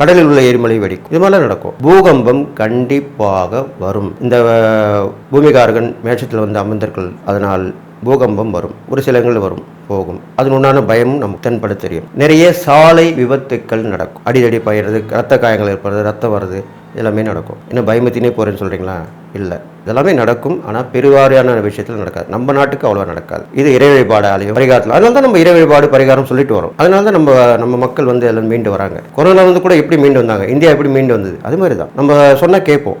கடலில் உள்ள எரிமலை வெடிக்கும். இது மாதிரிலாம் நடக்கும். பூகம்பம் கண்டிப்பாக வரும். இந்த பூமிகாரகன் மேட்சத்தில் வந்து அமர்ந்தர்கள் அதனால் பூகம்பம் வரும். ஒரு சில இடங்கள் வரும் போகும். அதன் உண்டான பயமும் நமக்கு தென்பட தெரியும். நிறைய சாலை விபத்துக்கள் நடக்கும். அடிதடி பயிறது ரத்த காயங்கள் ஏற்படுறது ரத்தம் வருது. எல்லாமே நடக்கும். என்ன பயமத்தினே போகிறேன்னு சொல்கிறீங்களா இல்லை. இதெல்லாமே நடக்கும். ஆனால் பெருவாரியான விஷயத்தில் நடக்காது. நம்ம நாட்டுக்கு அவ்வளோ நடக்காது. இது இறை வழிபாடு ஆலயம் பரிகாரத்தில். அதனால தான் நம்ம இறை வழிபாடு பரிகாரம் சொல்லிட்டு வரோம். அதனால தான் நம்ம நம்ம மக்கள் வந்து எல்லாம் மீண்டு வராங்க. கொரோனா வந்து கூட எப்படி மீண்டு வந்தாங்க? இந்தியா எப்படி மீண்டு வந்தது? அது மாதிரி தான் நம்ம சொன்னால் கேட்போம்.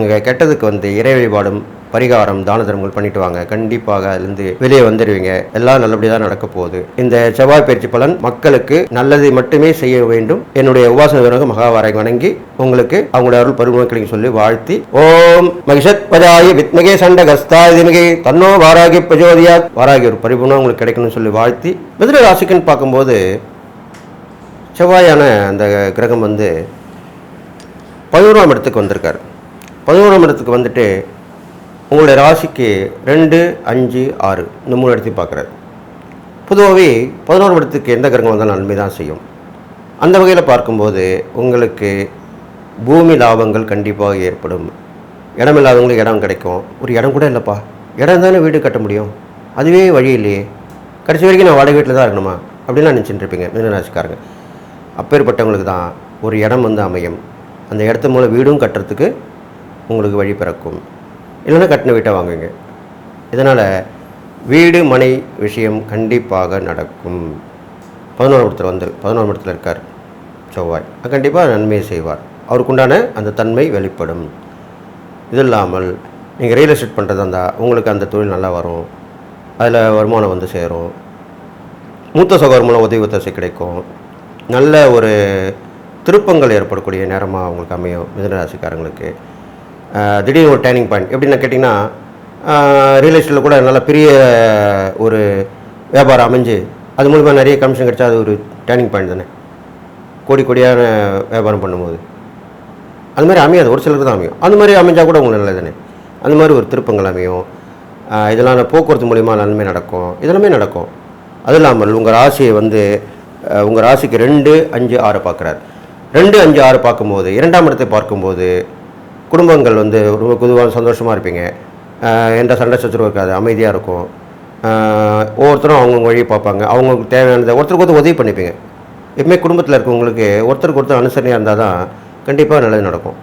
கெட்டதுக்கு வந்து இறை வழிபாடும் பரிகாரம் தான தர்மங்கள் பண்ணிட்டு வாங்க. கண்டிப்பாக அதுலேருந்து வெளியே வந்துடுவீங்க எல்லாம் நல்லபடியாக தான் நடக்க போகுது. இந்த செவ்வாய் பயிற்சி பலன் மக்களுக்கு நல்லதை மட்டுமே செய்ய வேண்டும். என்னுடைய உபாசன வீரக மகாவாரை வணங்கி உங்களுக்கு அவங்களுடைய அருள் பருவங்களுக்கு சொல்லி வாழ்த்தி ஓம் மகிஷத் பஜாயி வித்மகே சண்ட கஸ்தா திமிகே தன்னோ வாராகி பிரஜோதியா வாராகி ஒரு பரிபூர்ணம் உங்களுக்கு கிடைக்கணும்னு சொல்லி வாழ்த்தி மிதுன ராசிக்குன்னு பார்க்கும்போது செவ்வாயான அந்த கிரகம் வந்து பதினோராம் இடத்துக்கு வந்திருக்கார். பதினோராம் இடத்துக்கு வந்துட்டு உங்களுடைய ராசிக்கு ரெண்டு அஞ்சு ஆறு. இந்த மூணு இடத்தையும் பார்க்குறாரு. பொதுவாகவே பதினோரு இடத்துக்கு எந்த கிரகம் வந்தாலும் நன்மை தான் செய்யும். அந்த வகையில் பார்க்கும்போது உங்களுக்கு பூமி லாபங்கள் கண்டிப்பாக ஏற்படும். இடம் இல்லாதவங்களுக்கு இடம் கிடைக்கும். ஒரு இடம் கூட இல்லைப்பா. இடம் தானே வீடு கட்ட முடியும். அதுவே வழி இல்லையே. கடைசி வரைக்கும் நான் வாடகை வீட்டில் தான் இருக்கணுமா? அப்படின்லாம் நினச்சிட்டு இருப்பீங்க மீனராசிக்காரங்க அப்பேற்பட்டவங்களுக்கு தான் ஒரு இடம் வந்து அமையும். அந்த இடத்து மூலம் வீடும் கட்டுறதுக்கு உங்களுக்கு வழி பிறக்கும். இல்லைன்னா கட்டின வீட்டை வாங்குங்க இதனால் வீடு மனை விஷயம் கண்டிப்பாக நடக்கும். பதினோரு இடத்துல வந்து பதினோரு இடத்துல இருக்கார் செவ்வாய். கண்டிப்பாக நன்மையை செய்வார். அவருக்குண்டான அந்த தன்மை வெளிப்படும். இது இல்லாமல் நீங்கள் ரியல் எஸ்டேட் பண்ணுறதா இருந்தால் உங்களுக்கு அந்த தொழில் நல்லா வரும். அதில் வருமானம் வந்து சேரும். மூத்த சகோதரர் மூலம் உதவி ஒத்தாசை கிடைக்கும். நல்ல ஒரு திருப்பங்கள் ஏற்படக்கூடிய நேரமாக அவங்களுக்கு அமையும் மிதனராசிக்காரங்களுக்கு. திடீர்னு ஒரு டேர்னிங் பாயிண்ட் எப்படின்னு கேட்டிங்கன்னா ரியல் எஸ்டேட்டில் கூட நல்ல பெரிய ஒரு வியாபாரம் அமைஞ்சு அது மூலிமா நிறைய கமிஷன் கிடைச்சா அது ஒரு டேர்னிங் பாயிண்ட் தானே. கோடி கோடியான வியாபாரம் பண்ணும்போது. அது மாதிரி அமையாது. ஒரு சிலருக்கு தான் அமையும். அந்த மாதிரி அமைஞ்சால் கூட உங்களுக்கு நல்லது தானே. அந்த மாதிரி ஒரு திருப்பங்கள் அமையும். இதெல்லாம் போக்குவரத்து மூலிமா நன்மை நடக்கும். இதெல்லாமே நடக்கும். அது இல்லாமல் உங்கள் ராசியை வந்து உங்கள் ராசிக்கு ரெண்டு அஞ்சு ஆறு பார்க்குறாரு. ரெண்டு அஞ்சு ஆறு பார்க்கும்போது இரண்டாம் இடத்தை பார்க்கும்போது குடும்பங்கள் வந்து ரொம்ப பொதுவாக சந்தோஷமாக இருப்பீங்க. எந்த சண்டை சச்சரவு இருக்காது அமைதியாக இருக்கும். ஒவ்வொருத்தரும் அவங்கவுங்க வழி பார்ப்பாங்க. அவங்களுக்கு தேவையானதை ஒருத்தருக்கு ஒருத்தர் உதவி பண்ணிப்பீங்க. எப்பவுமே குடும்பத்தில் இருக்கவங்களுக்கு ஒருத்தருக்கு ஒருத்தர் அனுசரணையாக இருந்தால் தான் கண்டிப்பாக நல்லது நடக்கும்.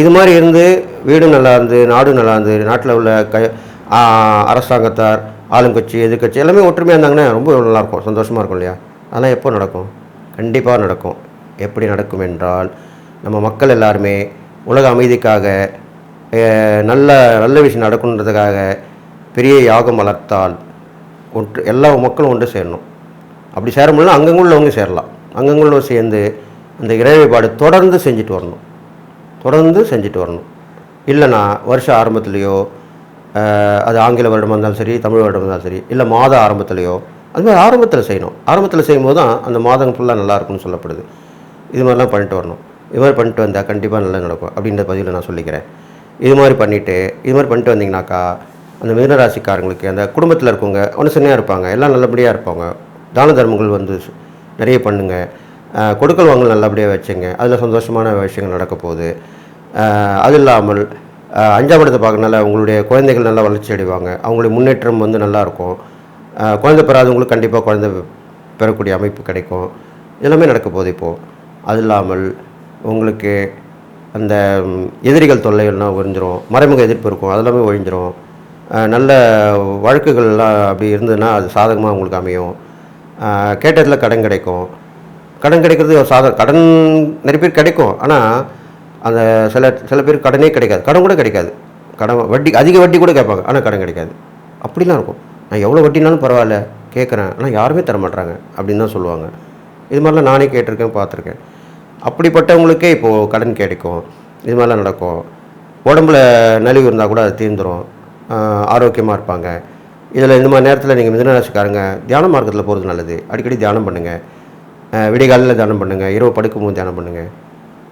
இது மாதிரி இருந்து வீடும் நல்லா இருந்து நாடும் நல்லா இருந்து நாட்டில் உள்ள க அரசாங்கத்தார் ஆளுங்கட்சி எதிர்கட்சி எல்லாமே ஒற்றுமையாக இருந்தாங்கன்னா ரொம்ப நல்லாயிருக்கும் சந்தோஷமாக இருக்கும் இல்லையா? அதெல்லாம் எப்போ நடக்கும்? கண்டிப்பாக நடக்கும். எப்படி நடக்கும் என்றால் நம்ம மக்கள் எல்லாருமே உலக அமைதிக்காக நல்ல நல்ல விஷயம் நடக்கணுன்றதுக்காக பெரிய யாகம் வளர்த்தால் ஒன்று எல்லா மக்களும் ஒன்று சேரணும். அப்படி சேர முடியல அங்கங்க உள்ளவங்க சேரலாம். அங்கங்க உள்ளவங்க சேர்ந்து அந்த இறை வழிபாடு தொடர்ந்து செஞ்சுட்டு வரணும். தொடர்ந்து செஞ்சுட்டு வரணும். இல்லைன்னா வருஷ ஆரம்பத்துலேயோ அது ஆங்கில வருடமாக இருந்தாலும் சரி தமிழ் வருடம் இருந்தாலும் சரி இல்லை மாத ஆரம்பத்துலேயோ அதுமாதிரி ஆரம்பத்தில் செய்யணும். ஆரம்பத்தில் செய்யும்போது தான் அந்த மாதம் ஃபுல்லாக நல்லாயிருக்குன்னு சொல்லப்படுது. இது மாதிரிலாம் பண்ணிட்டு வரணும். இது மாதிரி பண்ணிட்டு வந்தால் கண்டிப்பாக நல்லா நடக்கும் அப்படின்ற பதிவில் நான் சொல்லிக்கிறேன். இது மாதிரி பண்ணிவிட்டு இது மாதிரி பண்ணிட்டு வந்தீங்கனாக்கா அந்த மீனராசிக்காரங்களுக்கு அந்த குடும்பத்தில் இருக்கவங்க அனுசரணையாக இருப்பாங்க எல்லாம் நல்லபடியாக இருப்பாங்க. தான தர்மங்கள் வந்து நிறைய பண்ணுங்க. கொடுக்கல் வாங்கல் நல்லபடியாக வச்சுங்க. அதில் சந்தோஷமான விஷயங்கள் நடக்க போகுது. அது இல்லாமல் அஞ்சாம் இடத்தை பார்க்கறனால அவங்களுடைய குழந்தைகள் நல்லா வளர்ச்சி அடைவாங்க. அவங்களுடைய முன்னேற்றம் வந்து நல்லாயிருக்கும் குழந்தை பெறாதவங்களுக்கு கண்டிப்பாக குழந்தை பெறக்கூடிய அமைப்பு கிடைக்கும். எல்லாமே நடக்க போகுது இப்போது அது இல்லாமல் உங்களுக்கு அந்த எதிரிகள் தொல்லைகள்லாம் ஒழிஞ்சிரும் மறைமுக எதிர்ப்பு இருக்கும் அதெல்லாமே ஒழிஞ்சிரும். நல்ல வழக்குகள்லாம் அப்படி இருந்ததுன்னா அது சாதகமாக உங்களுக்கு அமையும். கேட்டதில் கடன் கிடைக்கும். கடன் கிடைக்கிறது ஒரு சாதகம் கடன் நிறைய பேர் கிடைக்கும். ஆனால் அந்த சில சில பேர் கடனே கிடைக்காது. கடன் கூட கிடைக்காது. கடன் வட்டி அதிக வட்டி கூட கேட்பாங்க. ஆனால் கடன் கிடைக்காது. அப்படிலாம் இருக்கும். நான் எவ்வளோ வட்டினாலும் பரவாயில்ல கேட்குறேன். ஆனால் யாருமே தர மாட்றாங்க அப்படின்னு தான் சொல்லுவாங்க. இது மாதிரிலாம் நானே கேட்டிருக்கேன் பார்த்துருக்கேன். அப்படிப்பட்டவங்களுக்கே இப்போது கடன் கிடைக்கும். இது மாதிரிலாம் நடக்கும். உடம்புல நலிவு இருந்தால் கூட அது தீர்ந்துடும் ஆரோக்கியமாக இருப்பாங்க. இதில் இந்த மாதிரி நேரத்தில் நீங்கள் மிதனராசிக்காரங்க தியான மார்க்கத்தில் போகிறது நல்லது. அடிக்கடி தியானம் பண்ணுங்கள் விடிகாலையில் தியானம் பண்ணுங்கள் இரவு படுக்கும்போது தியானம் பண்ணுங்கள்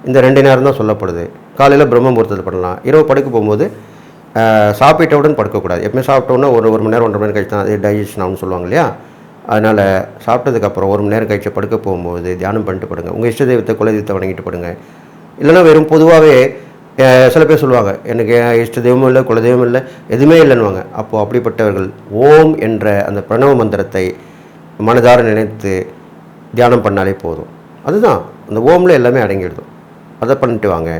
இந்த ரெண்டு நேரம் தான் சொல்லப்படுது. காலையில் பிரம்ம முகூர்த்தத்தில் பண்ணலாம். இரவு படுக்க போகும்போது அஹ், சாப்பிட்டவுடன் படுக்கக்கூடாது. எப்பவுமே சாப்பிட்டோன்னா ஒரு ஒரு மணி நேரம் ஒன்றரை மணி நேரம் கழிச்சு தான் அது டைஜஷன் ஆகும்னு சொல்லுவாங்க இல்லையா? அதனால் சாப்பிட்டதுக்கப்புறம் ஒரு மணி நேரம் கழிச்சு படுக்க போகும்போது தியானம் பண்ணிட்டு படுங்க. உங்கள் இஷ்ட தெய்வத்தை குல தெய்வத்தை வணங்கிட்டு படுங்க. இல்லைன்னா வெறும் பொதுவாகவே சில பேர் சொல்லுவாங்க எனக்கு இஷ்ட தெய்வமும் இல்லை குலதெய்வம் இல்லை எதுவுமே இல்லைன்னுவாங்க. அப்போது அப்படிப்பட்டவர்கள் ஓம் என்ற அந்த பிரணவ மந்திரத்தை மனதார நினைத்து தியானம் பண்ணாலே போதும். அதுதான் அந்த ஓமில் எல்லாமே அடங்கிடுதும். அதை பண்ணிட்டு வாங்க.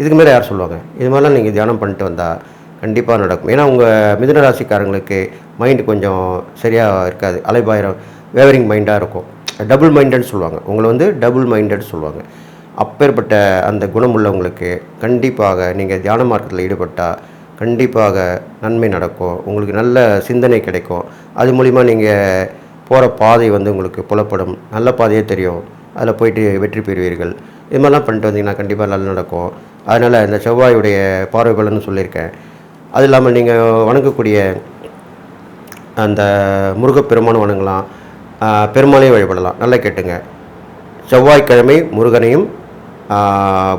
இதுக்கு மேலே யார் சொல்லுவாங்க? இது மாதிரிலாம் நீங்கள் தியானம் பண்ணிட்டு வந்தால் கண்டிப்பாக நடக்கும். ஏன்னா உங்கள் மிதுன ராசிக்காரங்களுக்கு மைண்டு கொஞ்சம் சரியாக இருக்காது. அலைபாயிரம் வேவரிங் மைண்டாக இருக்கும். டபுள் மைண்டட்னு சொல்லுவாங்க. உங்களை வந்து டபுள் மைண்டட் சொல்லுவாங்க. அப்பேற்பட்ட அந்த குணம் உள்ளவங்களுக்கு கண்டிப்பாக நீங்கள் தியான மார்க்கத்தில் ஈடுபட்டால் கண்டிப்பாக நன்மை நடக்கும். உங்களுக்கு நல்ல சிந்தனை கிடைக்கும். அது மூலிமா நீங்கள் போகிற பாதை வந்து உங்களுக்கு புலப்படும். நல்ல பாதையே தெரியும். அதில் போயிட்டு வெற்றி பெறுவீர்கள். இது மாதிரிலாம் பண்ணிட்டு வந்தீங்கன்னா கண்டிப்பாக நல்லா நடக்கும். அதனால் இந்த செவ்வாயுடைய பார்வை பலன்னு சொல்லியிருக்கேன். அது இல்லாமல் நீங்கள் வணங்கக்கூடிய அந்த முருகப்பெருமான் வணங்கலாம். பெருமாளையும் வழிபடலாம். நல்லா கேட்டுங்க. செவ்வாய்க்கிழமை முருகனையும்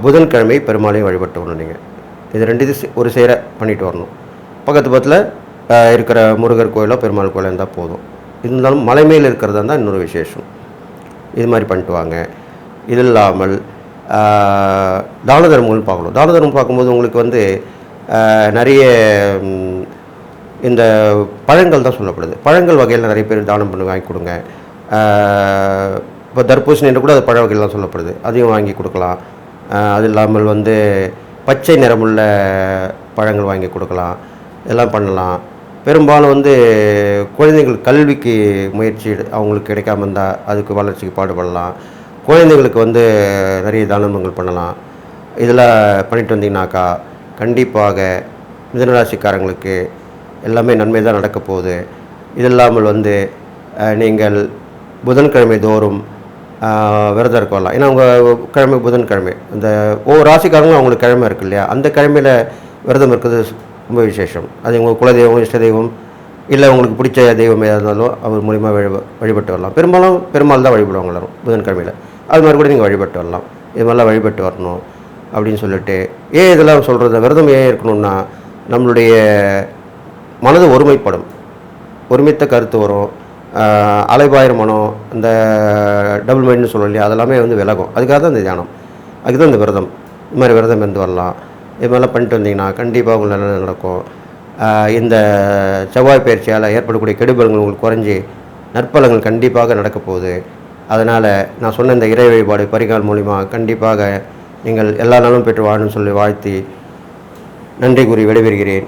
புதன்கிழமை பெருமாளையும் வழிபட்டு வரணும் நீங்கள் இது ரெண்டு இது ஒரு சேர பண்ணிட்டு வரணும். பக்கத்து பக்கத்தில் இருக்கிற முருகர் கோயிலோ பெருமாள் கோயிலோ இருந்தால் போதும். இருந்தாலும் மலை மேல் இருக்கிறதா இருந்தால் இன்னொரு விசேஷம். இது மாதிரி பண்ணிட்டு வாங்க. இது இல்லாமல் தான தர்மங்கள் பார்க்கணும். தான தர்மம் பார்க்கும்போது உங்களுக்கு வந்து நிறைய இந்த பழங்கள் தான் சொல்லப்படுது. பழங்கள் வகையில் நிறைய பேர் தானம் பண்ணி வாங்கி கொடுங்க. இப்போ தர்பூசணி என்று கூட அது பழ வகையில் தான் சொல்லப்படுது. அதையும் வாங்கி கொடுக்கலாம். அது இல்லாமல் வந்து பச்சை நிறமுள்ள பழங்கள் வாங்கி கொடுக்கலாம். இதெல்லாம் பண்ணலாம். பெரும்பாலும் வந்து குழந்தைகள் கல்விக்கு முயற்சி அவங்களுக்கு கிடைக்காம இருந்தால் அதுக்கு வளர்ச்சிக்கு பாடுபடலாம். குழந்தைங்களுக்கு வந்து நிறைய தானங்கள் பண்ணலாம். இதெல்லாம் பண்ணிட்டு வந்தீங்கன்னாக்கா கண்டிப்பாக மிதனராசிக்காரங்களுக்கு எல்லாமே நன்மை தான் நடக்க போகுது. இது இல்லாமல் வந்து நீங்கள் புதன்கிழமை தோறும் விரதம் இருக்கலாம். ஏன்னா அவங்க கிழமை புதன்கிழமை. இந்த ஒவ்வொரு ராசிக்காரங்களும் அவங்களுக்கு கிழமை இருக்கு இல்லையா? அந்த கிழமையில் விரதம் இருக்கிறது ரொம்ப விசேஷம். அது உங்கள் குலதெய்வம் இஷ்ட தெய்வம் இல்லை உங்களுக்கு பிடிச்ச தெய்வம் எதாக இருந்தாலும் அவர் மூலிமா வழி வழிபட்டு வரலாம். பெரும்பாலும் பெருமாள் தான் வழிபடுவாங்க எல்லாரும் புதன்கிழமையில். அது மாதிரி கூட நீங்கள் வழிபட்டு வரலாம். இது மாதிரிலாம் வழிபட்டு வரணும் அப்படின்னு சொல்லிட்டு ஏன் இதெல்லாம் சொல்கிறது விரதம் ஏன் இருக்கணும்னா நம்மளுடைய மனது ஒருமைப்படும். ஒருமித்த கருத்து வரும். அலைபாயிர மனம் இந்த டபுள் மைண்ட்னு சொல்லுவோம் இல்லையா அதெல்லாமே வந்து விலகும். அதுக்காக தான் இந்த தியானம். அதுக்கு தான் இந்த விரதம். இது மாதிரி விரதம் இருந்து வரலாம். இது மாதிரிலாம் பண்ணிட்டு வந்தீங்கன்னா கண்டிப்பாக உங்களுக்கு நல்லது நடக்கும். இந்த செவ்வாய் பயிற்சியால் ஏற்படக்கூடிய கெடுபலங்கள் உங்களுக்கு குறைஞ்சி நற்பலங்கள் கண்டிப்பாக நடக்க போகுது. அதனால் நான் சொன்ன இந்த இறை வழிபாடு பரிகால் மூலிமா கண்டிப்பாக நீங்கள் எல்லா நாளும் பெற்று வாழணும்னு சொல்லி வாழ்த்தி நன்றி கூறி விடைபெறுகிறேன்.